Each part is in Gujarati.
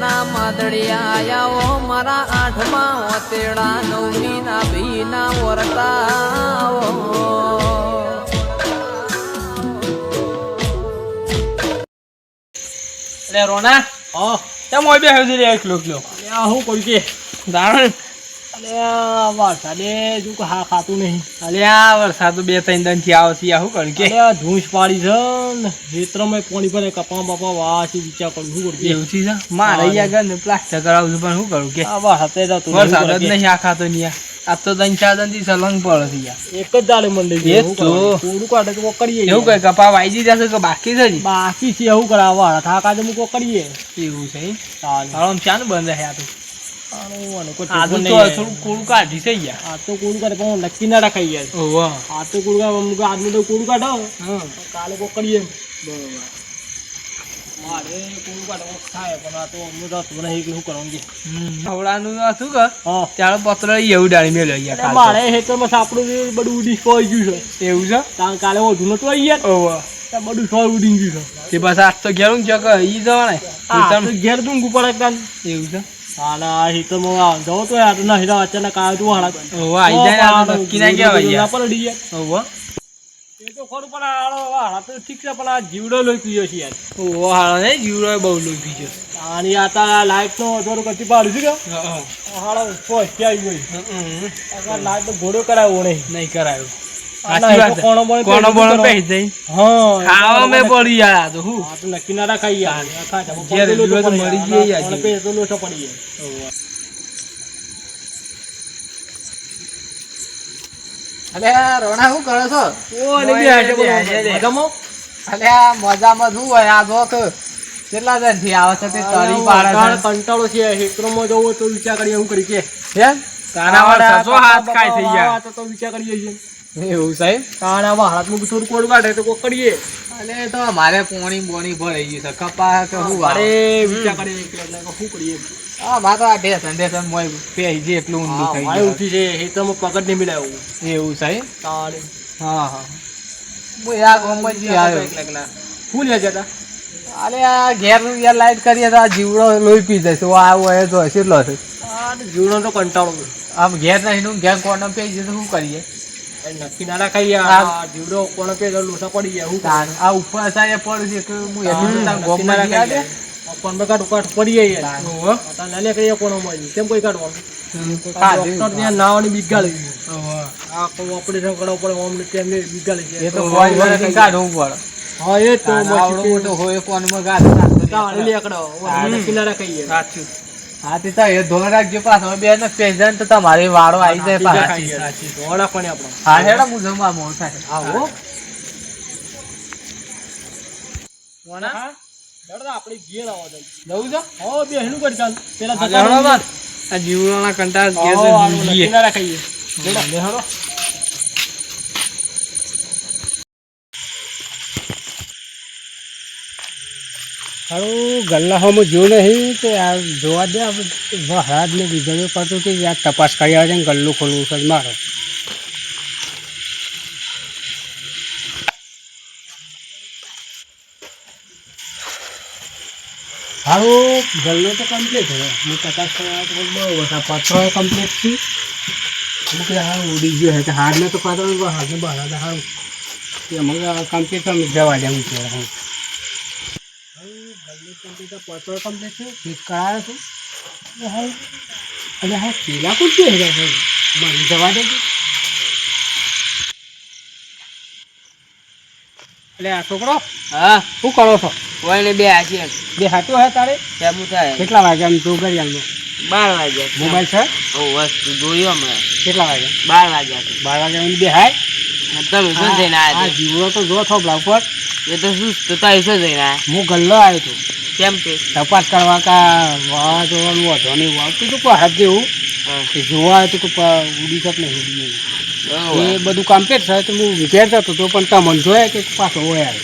ના માદળિયા આયા ઓ મારા આઠમા ઓતેડા નવમી ના ભીના વરતા અરે રોના હા કેમ હોય બે હજી રે એકલો એકલો? આ હું કોઈ કે દાણ અલે આ વરસાદે જો હા ખાતું નહીં. અલે વરસાદ તો બે ત્રણ દનથી આવે આ શું કરું કે. અલે ધૂંસ પાડી છે ને. ખેતરમાં પાણી ભરે કપા બપા વાસી વિચાર કરું શું કરું એવું છે મારે અહીંયા આગળ પ્લાસ્ટર કરાવું છું પણ શું કરું કે? વરસાદે તો વરસાદ જ શું કરે નહીં નહીં આ. આ તો ત્રણ ચાર દનથી સલંગ પડે છે યાર એક જ દાડે એ તો. કાઢે તો કરીએ એવું કઈ કપા વાઈજી જશે કે બાકી છે? બાકી છે એવું કરે આ વાળા થા કરીએ. એવું છે? ચાલ. બંધ હે આ તો. નક્કી ના રખાઈ યાર આ તો કોડું અમુક આદમી તો કોડું કાઢો કાલે કોક બરોબર. મારે કોડું કાઢે થાય પણ આ તો અમને તો હતું નહીં શું કરવાનું કે. હવડાનું હતું કે ત્યારે પત્ર એવું ડાળી મેળ્યો અરે યાર મારે હેતરમાં સાપડું બધું ઉડી ગયું છે. એવું છે? કારણ કાલે ઓઢું નતું આવી યાર ઓહો. બધું સોય ઉડી ગયું છે. તે પાછા આજ તો ઘેર ઊંઘ કે ઈ જવાને. ઘેર તું પડે કાલ એવું છે? હાલ આ હેતરમાં આ જવો તો યાર ના હીરા અચાનક આવ્યો તું હાડા ઓહો આઈ જાય ને આ નક્કી ના કહેવાય ના યાર પડી યાર ઓહો એ તો ખરું પણ આ હાલો હાડા તો ઠીક છે પણ આ જીવડો લોહી પીયો છે યાર ઓહો હાલો ને જીવડો બહુ લોહી પીજો આની આ તા લાઈટ નો થોડું કચ્છી પાડું છું કે હાડો પોસ્ટ આવી ગઈ લાઈટ તો ઘોડો કરાવ્યો નહીં નહીં કરાયું હા હું? હા રોણા શું કરો છો. મજામાં? શું હોય? આ જો કેટલા દિનથી આવે છે તે તળી પાડે કંટાળો- છે? કંટાળો છે. હેતરોમાં જવું તો વિચાર કરીએ એવું કરી કે. એમ? કાનાવાળા હાથ ખાય થઈ ગયા. તો તો વિચાર કરીએ છીએ એવું સાહેબ કારણ આવા હાથમાં સુર કોડ કાઢે તો કરીએ. અને તો મારે પોણી બોણી ભરાઈ ગઈ છે. કપા કે હું અરે વિચાર કરીએ એટલે કરીએ? હા મારે આ મોય પેહી જે એટલું થઈ ગયું. ઉઠી છે હેતરમાં પકડ નહીં મિલાયું એવું સાહેબ તારે હા હા. હું આ ગામમાં જ આવ્યો? એકલા એકલા. શું લે જતા? અલે આ ઘેર યાર લાઈટ કરીએ તો આ જીવડો લોહી પી જશે ઓ આ હોય તો કેટલો છે આ જીવડો તો કંટાળો આમ ઘેર નહીં નું ઘેર કોણ પી જશે શું કરીએ? એ નક્કી ના રખાય હા. આ જીવડો કોણ પે લોસા પડી જાય શું આ ઉપર સાહેબ પડ્યું છે કે હું ના કોણ બે પડી જાય કોણ મળી કેમ કોઈ ડોક્ટર ત્યાં નાવાની આ ઓપરેશન પડે. એ તો કોઈ વળે કાઢવું પડે. હા એ તો તાન આવડો મસ્તી. મોટો હોય લેકડો. નક્કી ના રખાય સાચું. હા તે તો એ ધોરણ રાખજો પાછો બે ને પેજન તો તમારે વાળો આવી જાય પાછો સાચી સાચી. ધોળા પણ આપણો. હા હેડા હું જમવા મોડું થાય આવો. હેડો તો આપણે ઘેર આવો. જવું છે હો, બે હેનું કર ચાલ. પેલા જતા. આ જીવડાના કંટાળ ઘેર હો, તો આનું જીવીએ. નક્કી ના રખાય યાર. હેડો. લે હેડો. હારું ગલ્લામાં જો નહીં તો આ જોવા દે વહાદ ને વીજળી પડતું કે યાર તપાસ કરી આવે છે ને ગલ્લું ખોલવું છે મારો હારું ગલ્લો તો કમ્પ્લીટ હવે હું તપાસ કરવા તો બહુ બધા પત્રો કમ્પ્લીટ છે અમુક હારું ઉડી ગયો છે કે હારને તો પાછળ હારને બહાર હારું એમાં કમ્પ્લીટ જવા દે હું કહેવાય હું કમ્પ્લીટ છે છું પેલા કોણ છે મને જવા દે એટલે આ છોકરો? હા. શું કરો છો? કોઈ ને બે આજી બે હાટો હે તારે? કેમું થાય. કેટલા વાગ્યા તું ગરિયાલમાં બાર વાગ્યા મોબાઈલ છે? ઓ વસ્તુ જોયો હમણાં. કેટલા વાગ્યા? બાર વાગ્યા બાર વાગ્યા બે હાય? તમે શું જઈને આવ્યા જીવડો તો જો થોભલા ઉપર. એ તો શું તો તારી શું જઈને આવ્યા હું ગલ્લો આવ્યો છું કેમ તે? તપાસ કરવા કા વાવા જોવાનું વધો નહીં વાવતું તો પહાડ જેવું? હા. કે જોવા તો તું ઉડી શક નહીં ઉડી. એ બધું કમ્પ્લીટ છે તો હું વિચારતો હતો તો પણ તમને જોયા કે પાછો હોય આવે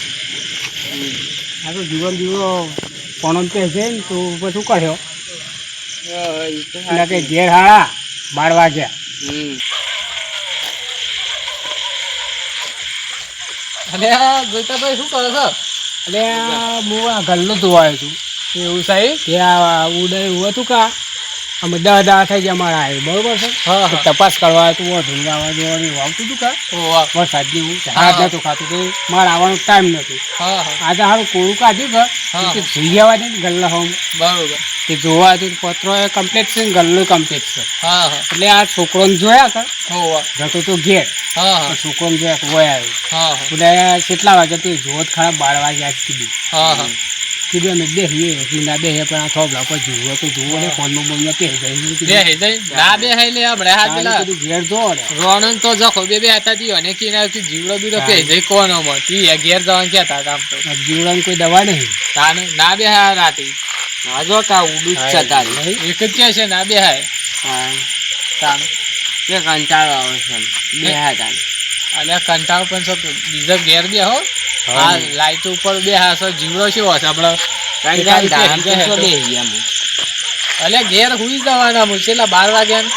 આ તો જીવન જીવો પણ છે ને તો પછી કહ્યો? એટલે કે ઘેર હાળા બાર વાગ્યા. અરે આ જોઈતાભાઈ શું કરો છો? આ હું આ ગલ્લો ધોવા આવ્યો છું. એવું સાહેબ? કે આ ઉદય હતું કા? અમે દહ દહ થઈ ગયા મારા આવી બરોબર છે? હા તપાસ કરવા હતું આવવા દેવાનું એવું આવતું હતું કા? ઓવા. વરસાદ જેવું હાથ નતું ખાતું કે મારે આવવાનો ટાઈમ હા હા. આજે હારું કોળું કાઢ્યું કે હા. આવવા દે ને ગલ્લા હોમ. બરોબર. કે જોવા હતું પત્રો એ કમ્પ્લીટ છે ને ગલ્લો કમ્પ્લીટ છે. હા હા. એટલે આ છોકરોને જોયા કર ઓવા. જતો તો ઘેર. હા હા. છોકરોને જોયા કે વય આવ્યું હા હા. એટલે કેટલા વાગે તું જોત ખરાબ બાર વાગે આજ કીધું. હા હા. કીધું અમે બેસીએ ના બેસીએ પણ આ થોભલા પર જુઓ તો જુઓ ને ફોનમાં બોલમાં પહેરી કે બે હે જઈ ના બે હે લે આપણે હાથ પેલા ઘેર જો ને. રોણન તો જખો બે બે હતા તી અને કિનારથી જીવડો બીડો કે જઈ કોનો મો તી ઘેર જવાનું કેતા હતા આમ તો. આ કોઈ દવા નહીં. ના બે રાતે. આ જો કા ઉડું છે તારી. એક જ છે ના બે હાય. હા. તાને. કે કંટાળો આવે છે બે હા તારી અલ્યા કંટાળો પણ છો બીજો ઘેર બે હો. આ લાઈટ ઉપર બે હા છો જીવડો છે હોસ આપણે કંટાળ બે એમ અલ્યા ઘેર હુઈ જવાના મુ છેલ્લા બાર વાગ્યા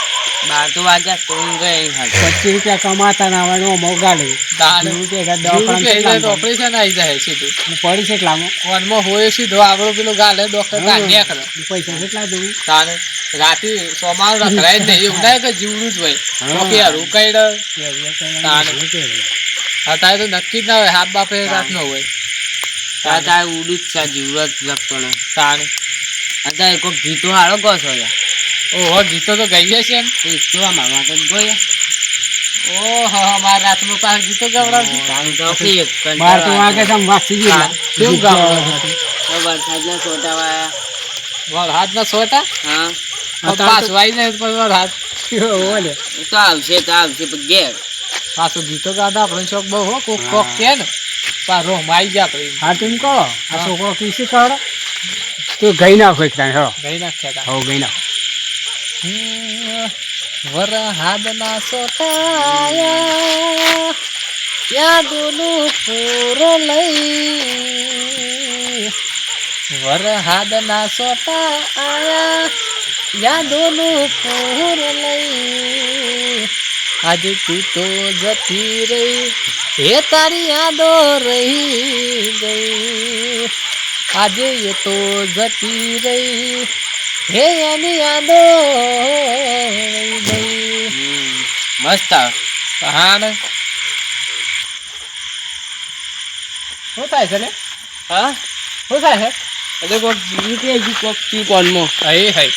બાર તો વાગ્યા તો ઊંઘ ગઈ પચીસ રૂપિયા કમાતા ના હોય મોગાડું ઓપરેશન આવી જાય સીધું. પડી છે એટલા ફોનમાં હોય સીધો આપણો પેલો ગાલે ડોક્ટર કાઢ્યા કરે પૈસા કેટલા દઉં તારે રાતે સોમાર રખડાય જ નહીં. એવું થાય કે જીવડું જ હોય. હા. તો કે અત્યારે તો નક્કી જ ના હોય હાથ બાપે રાત નો હોય. તાર તાર ઉડું જ છે જીવડું જ લગતો ને તારે અત્યારે કોઈ ગીતો હારો કહો છો યાર ઓહો ગીતો તો ગઈ છે ને જોવા મારવા તો ગયો ઓહો મારા રાતમાં પાછા ગીતો ગવડાવતી તારું તો બાર તો વાગે તો આમ વાગતી કેવું ગાવડાવે? વરસાદના છોટા વાયા. મારા હાથના હા. પણ પાછું હાથ. ઓલે તો આવશે તો આવશે પણ ઘેર. પાછું ગીતો ગાતા આપણે શોખ બહુ હો કોક કોક કે ને. પા રોમ આવી ગયા આપણે હા તું કહો. આ. છોકરો કીસી કાઢો તું ગઈ નાખો એક ટાઈમ હેડો ગઈ નાખ્યા તા હો ગઈ નાખો વરહાદના સોટાયા, યાદોનું પૂર લઈ. વરહાદના સોટા આયા યાદોનું પૂર લઈ. આજે તું તો જતી રહી, હે તારી યાદો રહી ગઈ. આજે એ તો જતી રહી હે એની યાદો મસ્ત શું થાય છે ને હા? શું થાય છે? એટલે કોક જીવી કે કોક કી કોનમાં હઈ હઈ.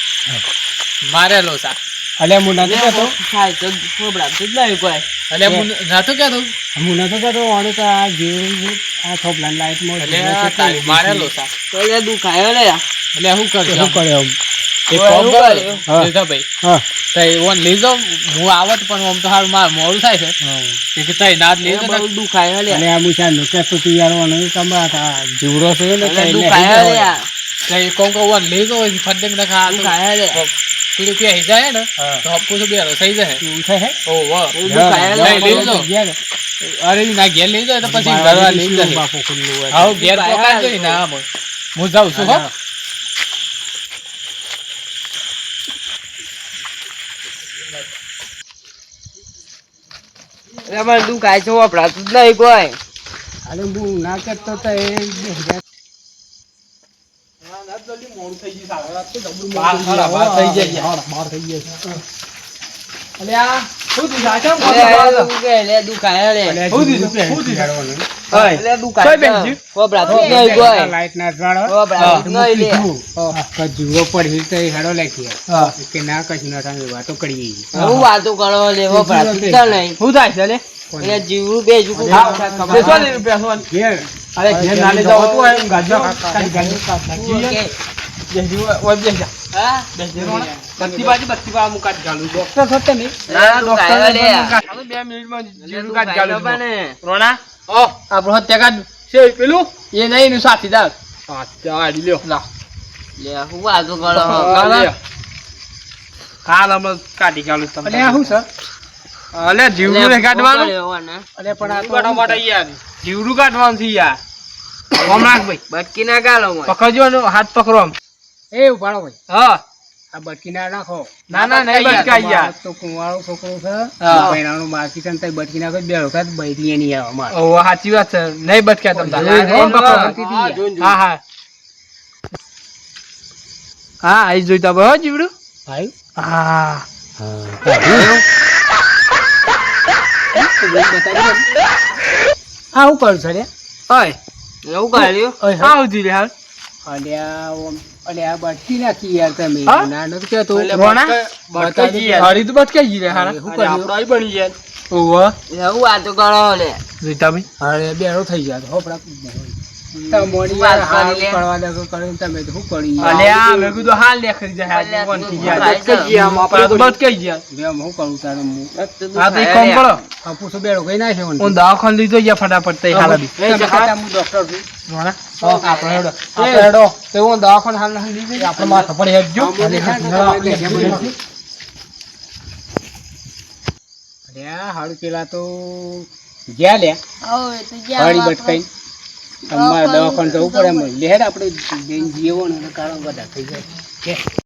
મારેલો સા અલે હું નથી કહેતો. થાય તો ખોબડા જ નહીં કોઈ. અલે હું નતો કહેતો. હું નતો કહેતો ઓને તો આ જીવ આ થોબલા લાઈટ એટલે મારે લોસા મારેલો સા તો એ દુખાયો લે. એટલે હું કરું શું કર્યું? હા. લીધાભાઈ હા. તો એ ઓન લઈ જાઓ હું આવત પણ આમ તો હાલ માર મોડું થાય છે. કે તઈ ના લઈ જાઓ અને આ તું છે ને તો દુખાયો. તો કોમ કો જાઓ ફટક ના ખા તો ને તો તો બેરો થઈ જાય થાય હે? ઓ વાહ. દુખાયો લઈ. અરે ના ઘેર લઈ જાય તો પછી બાર લઈ શું બાપુ ખુલ્લું હોય હાઉ ઘેર. ને હું જાઉં છું હો. એટલે મને દુખાય છે વપરાતું જ નહીં કોઈ અરે હું ના કરતો તો એ થઈ જાય. થઈ જાય. અલે આ શું કેમ લે, લે, દીધું? દુખાય બેન લાઈટ ના લે. તો હેડો લખી કે ના કશું ના થાય વાતો કરીએ હું. વાતો કરો લે નહીં શું થાય છે લે? કોઈ હા, બેસો ને બેસો ઘેર અરે ઘેર ના લઈ જાઓ તું ગાજો ગાજો કે, ઓય બેસી જા હા? બેસી રો ને બત્તી બાજી બત્તી બા મુકાત ગાલું છું. તો થતે ના, દુખાયો લે. બે મિનિટમાં જીરું કાઢ ગાલું છું. રોણા ઓ. આપણો હત્યા કાઢ છે પેલું? એ નહીં એનું સાથીદાર હા ત્યાં લ્યો. લા. લે, હું વાતો કરો છો? હા, લ્યો. કાલ અમે કાઢી ગાલું તમને. આ શું સર અલે જીવડું ને કાઢવાનું? હું કર્યો ને? અલે પણ આ તો માટે યાર. જીવડું કાઢવાનું છે યાર. રાખ ભાઈ. બટકી ના ગાલો. પકડજો હાથ પકડો આમ. એ ઉપાડો ભાઈ. હા. આ બટકી ના નાખો. ના ના નહીં બચકાઈ યાર. તો કુંવાળો છોકરો છે. હા. પૈણાનું બાકી છે ને તઈ બટકી નાખો બે વખત બૈરી એની આવે અમારે ઓ સાચી વાત છે. નહીં. હા હા હા. આઈ જોઈતા હો જીવડું. ભાઈ. હા. હા હા કરું છું ઓય. એવું કર્યું હા. હા હાલ. અલ્યા બટકી નાખી યાર તમે. હા? રોણા બટકાઈ યાર. હારી તો બટકાઈ ગઈ હારા. શું કર્યું? બની જાય. ઓવા. એવું આ તો કરો લે. જોઈતા ભાઈ અરે બેરો થઈ જાય. હોપડા દવાખાને લીધો ગયા ફટાફટ હેડો. હેડો. દવાખાને હાલ આપણે માથા પર હેડજો હા, મને હા, તમે લેજો, મને લેજો. અલ્યા હારું પેલા તો ગયા લે હાડી બટકાઈ. તમારે દવાખાને જવું પડે એમ લહેર આપણે જીવો ને કારણ બધા થઈ જાય